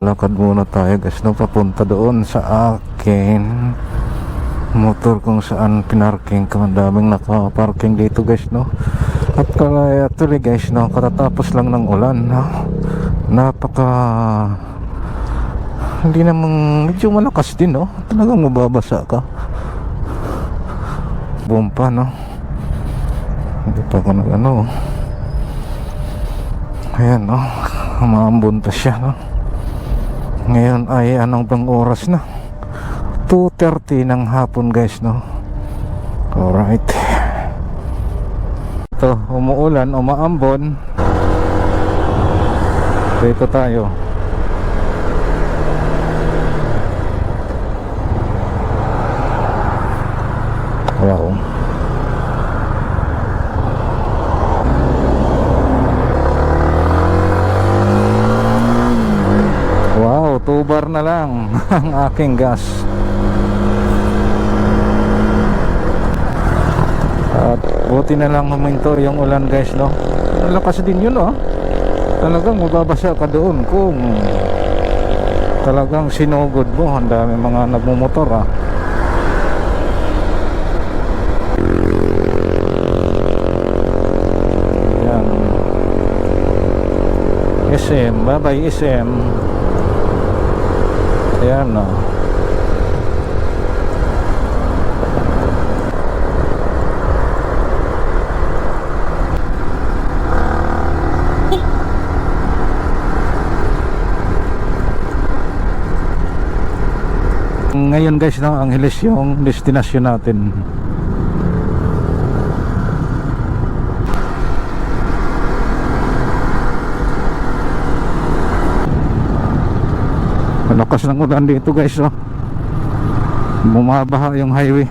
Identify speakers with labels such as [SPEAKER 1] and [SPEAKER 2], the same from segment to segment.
[SPEAKER 1] Lakad muna tayo guys no? Papunta doon sa akin. Motor kung saan pinarking ka. Daming nakaparking dito guys no? At kaya tuloy guys no? Katatapos lang ng ulan no? Napaka hindi namang medyo malakas din no? Talagang mababasa ka. Bumpa no? Hindi pa ako nag ano ayan no? Maambunta siya no ngayon ay anong bang oras na? 2.30 ng hapon guys no? Alright. Ito umuulan umaambon. Dito tayo. Wow Bar na lang ang aking gas. At buti na lang huminto yung ulan guys, no? Lakas din yun, no? Talagang mababasa ka doon kung talagang sinugod mo. Ang dami mga nagmumotor, ah. Yan. SM, bye-bye SM. Ayan no. Ngayon guys no, ang Angeles yung destinasyon natin. Malakas ng ulan dito guys oh. Bumabaha yung highway.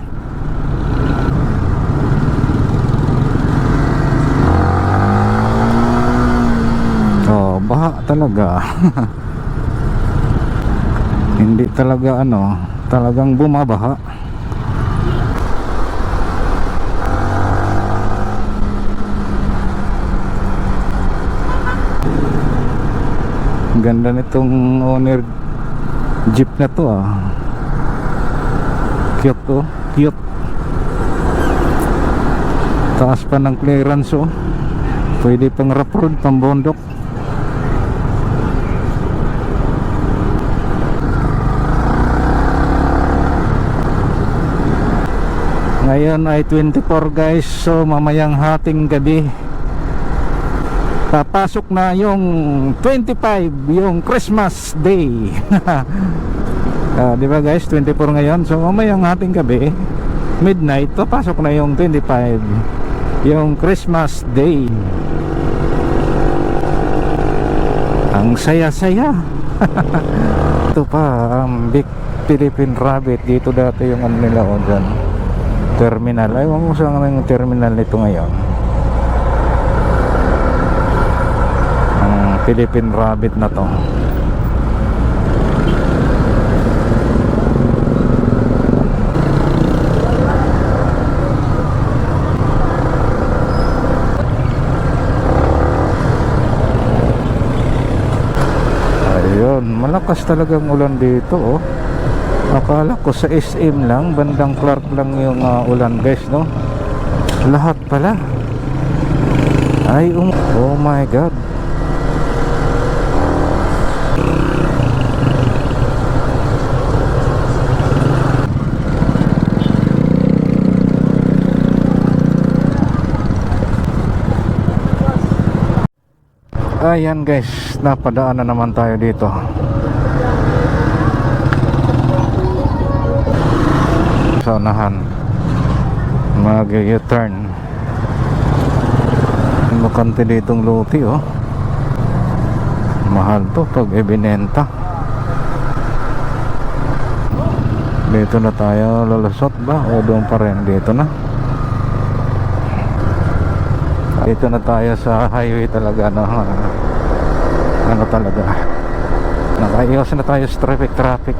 [SPEAKER 1] Oh, baha talaga. Hindi talaga ano Talagang bumabaha. Ganda nitong owner jeep na to ah. Cute to cute. Taas pa ng clearance oh. Pwede pang rough road pang bondok. Ngayon ay 24 guys. So mamayang hating gabi papasok na yung 25 yung Christmas Day. Ah, di ba guys? 24 ngayon. So mamayang ating gabi midnight papasok na yung 25 yung Christmas Day. Ang saya-saya. Ito pa ang Big Philippine Rabbit dito dati yung ano nila o dyan. Terminal. Ay mo saan yung terminal nito ngayon ang Philippine Rabbit na to. Ayun malakas talagang ulan dito oh. Akala ko sa SM lang bandang Clark lang yung ah, ulan guys no? Lahat pala. Ay um oh my god Ayan guys, napadaan na naman tayo dito. Sa unahan. Mag-u-turn. Makante ditong luti oh. Mahal to pag ibinenta. Dito na tayo lulusot ba? O doon pa rin? Dito na. Dito na tayo sa highway talaga no. Ano talaga. Nakaiwas na tayo sa traffic traffic.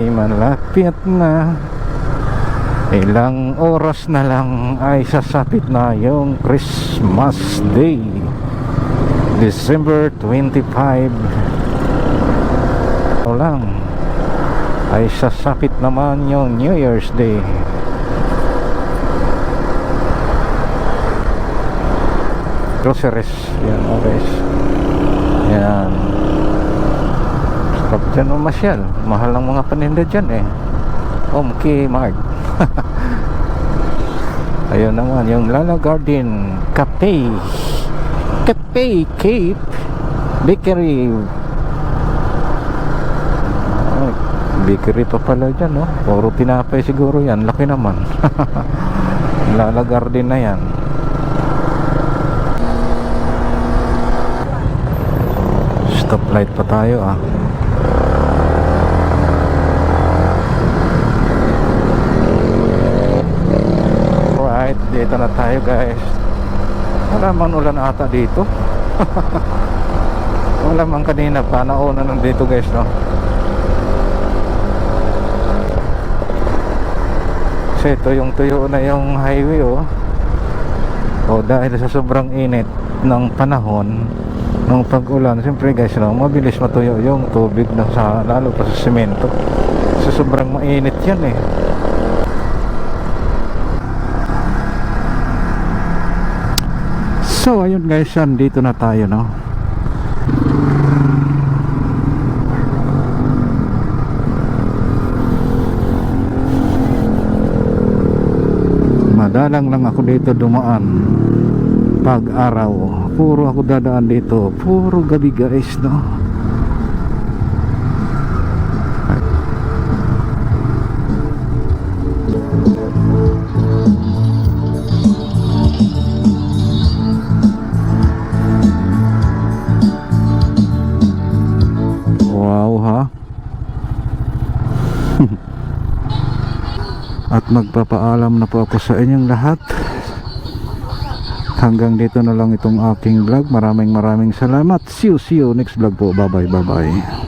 [SPEAKER 1] Imalapit na. Ilang oras na lang ay sasapit na yung Christmas Day. December 25 ay sasapit naman yung New Year's Day groceries. Yan oh guys yan. Sarap dyan umasyal mahal ang mga paninda dyan eh. Omki Mart ayun naman yung Lala Garden Cafe. Cafe Cape Bakery. Ay, bakery pa pala dyan no puro tinapay siguro yan. Laki naman. Lala Garden na yan stoplight pa tayo ah. Alright, dito na tayo guys. Wala man ulan ata dito. Wala man kanina pa. Nauna nandito guys no? Kasi ito yung tuyo na yung highway oh. O dahil sa sobrang init ng panahon ng pag-ulan, siyempre guys, no, mabilis matuyo yung tubig na sa, lalo pa sa semento. Sa sobrang mainit yan eh. So, ayun guys, yan, dito na tayo, no? Madalang lang ako dito dumaan pag araw puro ako dadaan dito. Puro gabi guys no? Wow ha? At magpapaalam na po ako sa inyong lahat hanggang dito na lang itong aking vlog. Maraming maraming salamat. See you see you. Next vlog po. Bye bye bye bye